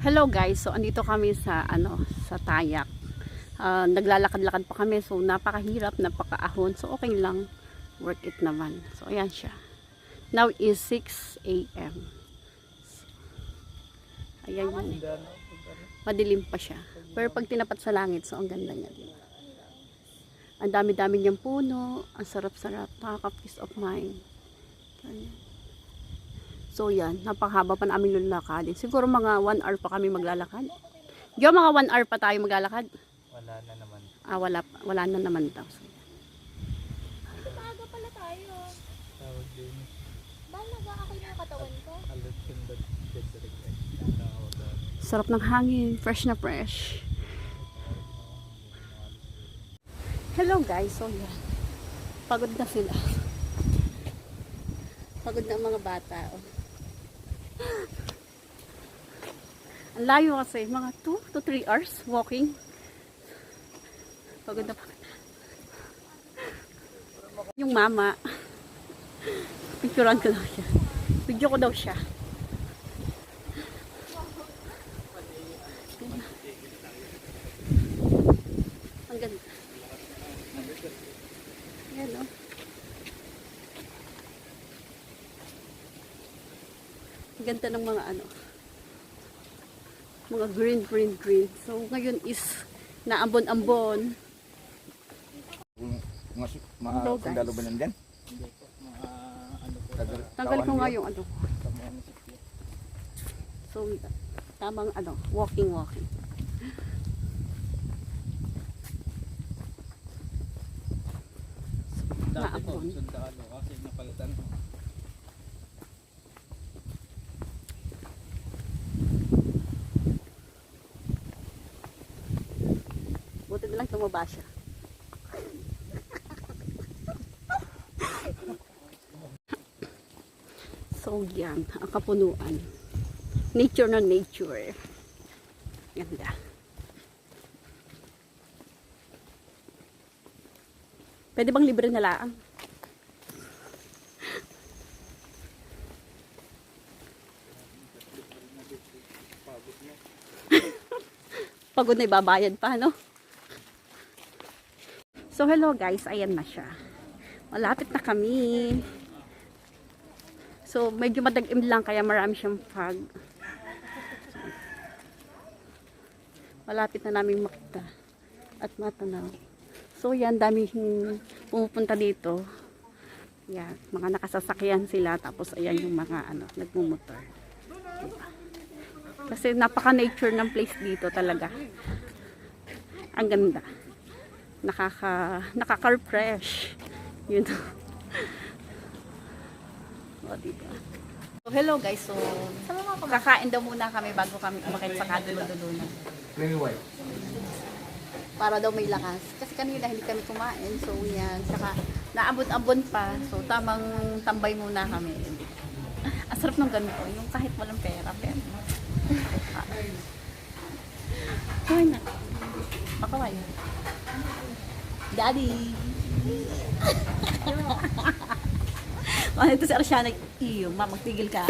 Hello guys, so andito kami sa ano sa Tayak. Ah, naglalakad-lakad pa kami so napakahirap, napakaahon. So okay lang. Worth it naman. So ayan siya. Now is 6 a.m. Ayan yun. Madilim pa siya. Pero pag tinapat sa langit, so ang ganda niya. Diba? Ang dami-dami niyang puno. Ang sarap-sarap. Nakaka-peace of mind. Ganyan. So yan, napakahaba pa namin lalakadin. Siguro mga 1 hour pa kami maglalakad. Yo, mga 1 hour pa tayo maglalakad. Wala na naman. Ah, wala, wala na naman daw. So, Maaga pala tayo. Tawag din. Ba, nag-aakay na yung katawan ko? Yung sarap ng hangin, fresh na fresh. Hello guys, so yan. Pagod na sila. Pagod na mga bata. Oh. Ang layo kasi, mga 2 to 3 hours walking. Pagod na. Yung mama, picturean ko daw siya. Video ko daw siya. Ang ganda. Ayan o. Ang ganda ng mga ano. Mga green, green, green. So, ngayon is naambon-ambon. Mga, mga Hello, guys. sundalo ba nandyan? Ano Tanggal ko nga yung ano. So, tamang ano, walking, walking. Dati po, Naabon. sundalo. Kasi napalitan ko. Buti na lang tumaba siya. so yan, ang kapunuan. Nature na nature. Ganda. Pwede bang libre na lang? Pagod na ibabayad pa, no? So, hello guys. Ayan na siya. Malapit na kami. So, medyo madagim lang kaya marami siyang fog. Malapit na namin makita at matanaw. So, yan. Daming pumupunta dito. Yan. Mga nakasasakyan sila. Tapos, ayan yung mga ano, nagmumotor. Diba? Kasi napaka-nature ng place dito talaga. Ang ganda nakaka nakaka-refresh. Yun. o, diba? So, hello guys. So, kakain daw muna kami bago kami umakit sa kaduludulunan. Para daw may lakas. Kasi kanina hindi kami kumain. So, yan. Saka, naabot-abon pa. So, tamang tambay muna kami. Ang sarap ng ganito. Yung kahit walang pera. Pero, ah. Kaway na. Pakaway. Daddy! Ano ito si Arshana? Iyo, ma, magtigil ka.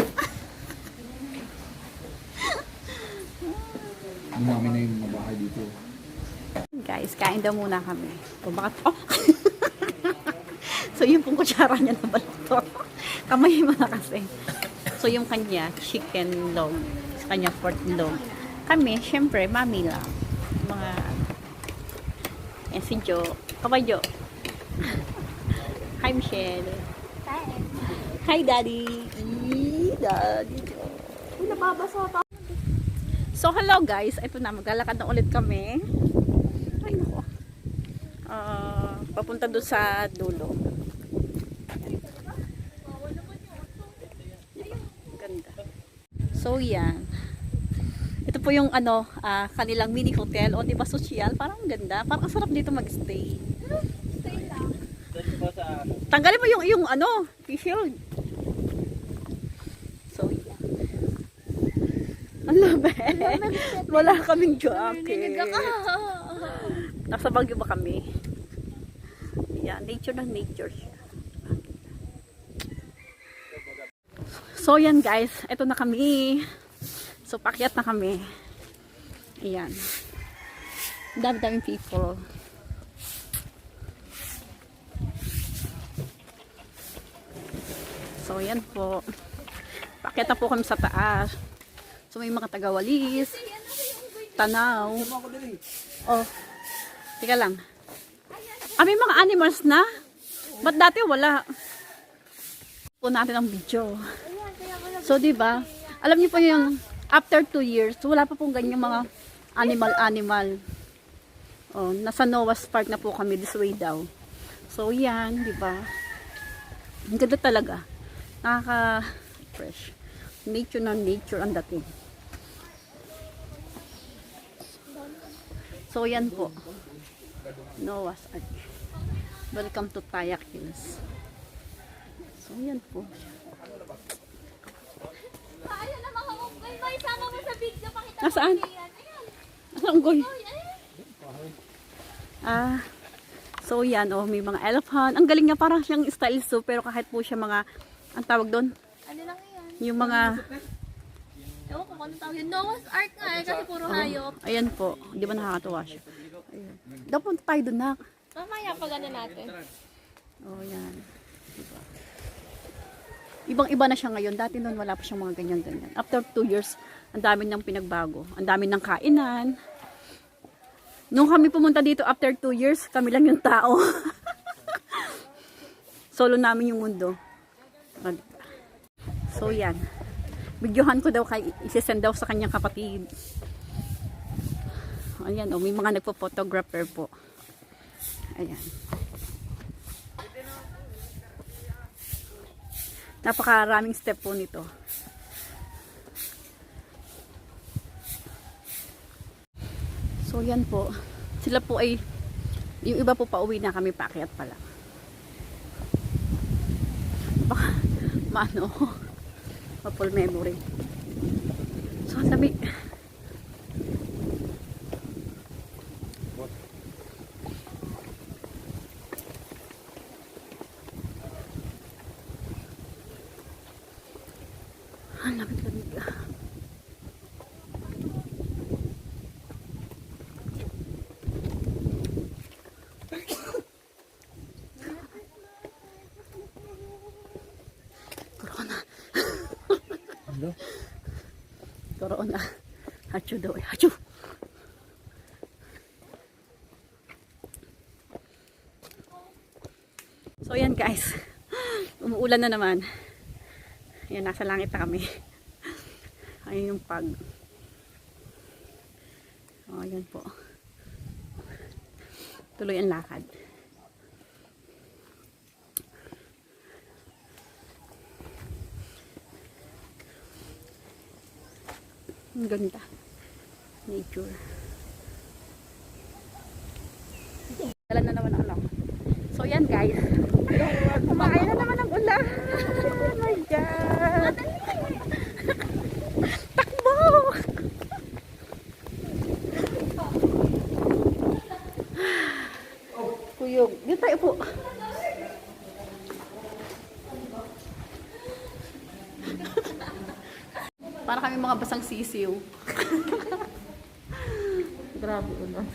Dumami na yung mga bahay dito. Guys, kain daw muna kami. O bakit? Oh! so, yung pong kutsara niya na balto. Kamay mo na kasi. So, yung kanya, chicken log. Sa kanya, pork log. Kami, syempre, mami lang. Si Jo. Kapag Jo. Hi, Michelle. Kain. Hi, Daddy. Daddy Jo. Nababasa pa. So, hello guys. Ito na, maglalakad na ulit kami. Ay, nako. Ah, papunta doon sa dulo. Ganda. So, yan. Po yung ano, ah, kanilang mini hotel. O, di ba social? Parang ganda. Parang ang sarap dito magstay. Stay lang. Tanggalin mo yung, yung ano, shield. So, yan. Ang lamig. Wala kaming jacket. Nasa Baguio ba kami? Yan, nature ng nature. So yan guys, ito na kami. So pakyat na kami. Ayan. Dami-daming people. So, yan po. Pakita po kami sa taas. So, may mga tagawalis. Tanaw. Oh. Tika lang. Ah, may mga animals na? Ba't dati wala? Po natin ang video. Ayan. So, di ba? Alam niyo po yung after two years, wala pa pong ganyan mga animal-animal. Oh, nasa Noah's Park na po kami this way daw. So, yan, di ba? Ang ganda talaga. Nakaka-fresh. Nature na nature ang dating. So, yan po. Noah's Ark. Welcome to Tayak Hills. So, yan po. Pa, ayan na mga unggoy. May sama mo sa Nasaan? kasi yan. Ayan. Ang goy. Uy, ayan. Ah, so yan, oh, may mga elephant. Ang galing niya, parang siyang style zoo, pero kahit po siya mga, ang tawag doon, Ano lang yan? yung mga, Ewan ko kung ano tawag yun. Noah's Ark nga eh. Kasi puro hayop. ayan po, di ba nakakatuwa siya? Ayan. Daw punta tayo doon na. Mamaya pag ano natin. Oh, yan. Diba? Ibang-iba na siya ngayon. Dati noon wala pa siyang mga ganyan-ganyan. After two years, ang dami niyang pinagbago. Ang dami ng kainan. Nung kami pumunta dito after two years, kami lang yung tao. Solo namin yung mundo. So yan. Videohan ko daw kay isesend daw sa kanyang kapatid. Ayan, oh, may mga nagpo-photographer po. Ayan. Napakaraming step po nito. So yan po. Sila po ay yung iba po pauwi na kami paakyat pa lang. Baka maano ma-full memory. So ang Ang lamig-lamig. Corona. Corona. Hachu daw eh. Hachu. So yan guys. Umuulan na naman. Yan, nasa langit na kami. Ayun yung pag. O, yan po. Tuloy ang lakad. Ang ganda. Nature. Dala na naman ang anak. So yan guys. Kumain na naman ang ulan. Oh my God. Takbo! Kuyog. Dito tayo po. Para kami mga basang sisiw. Grabe ulan.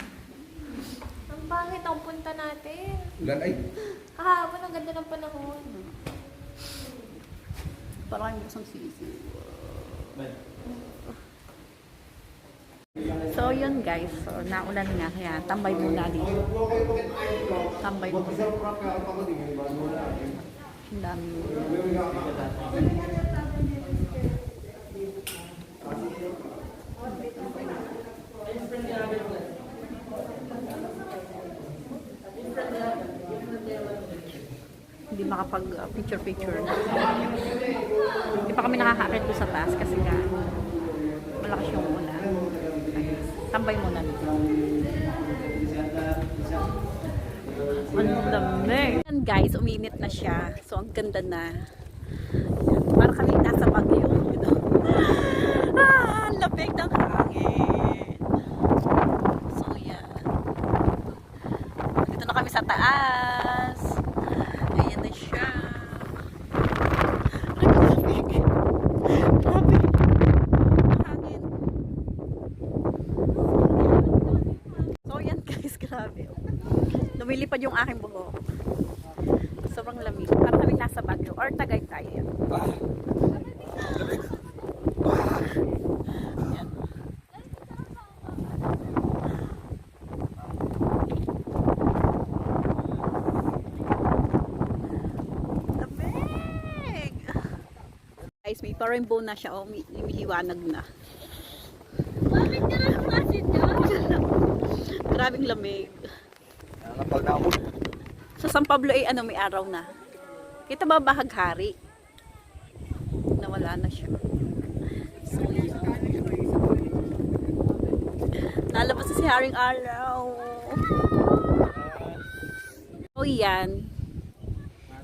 Ang pangit ang punta natin. Ulan ay. Kahapon ang ganda ng panahon. Para kami basang sisiw. So yun guys, so naulan nga kaya tambay muna dito. Tambay muna. Ang dami. Hindi makapag uh. Hindi pa kami nakakakit sa taas kasi nga malakas yung ulan. Tambay muna dito. Ang. Yan guys, uminit na siya. So, ang ganda na. Para kami nasa Baguio. You know? ah, ang lamig ng hangin. So, yan. Dito na kami sa taas. Ayan na siya. Ay, ang lamig. Grabe. Hangin. Lumilipad yung aking buhok. Sobrang lamig. Para kami nasa Baguio or Tagaytay. Yan. Lamig! Guys, may pa-rainbow na siya. Oh, liwanag na. Bakit ka lang kasi dyan? Grabing lamig. Nangapal na ako. Sa San Pablo ay ano, may araw na. Kita ba bahaghari? Nawala na siya. So, yun. Lalabas na si Haring Araw. So, yan.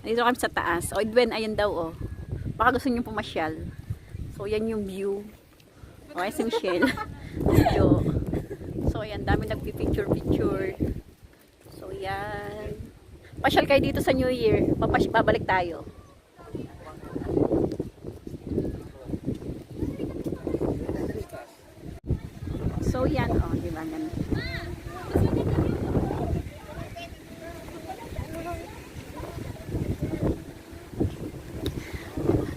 Nandito kami sa taas. O, Edwin, ayan daw, oh. Baka gusto niyo pumasyal. So, yan yung view. O, ayan si Michelle. Si Jo. So, ayan, dami nagpipicture-picture. So, yan. Pasyal kayo dito sa New Year. Papas babalik tayo. So, yan. Oh, di ba? Ganun.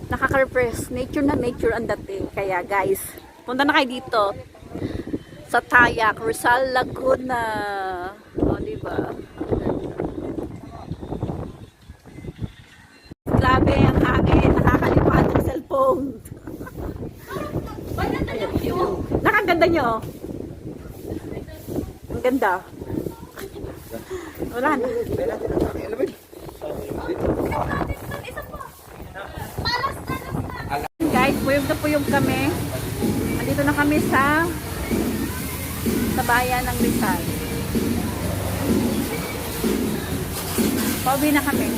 Nakaka-repress. Nature na nature ang dating. Kaya, guys, punta na kayo dito sa Tayak, Rizal, Laguna. O, di ba? Grabe ang hangin. Nakakalimutan ng cellphone. Nakaganda nyo. Ang ganda. Wala na. Guys, puyog na puyog kami. Andito na kami sa sa bayan ng Rizal. Pauwi na kami.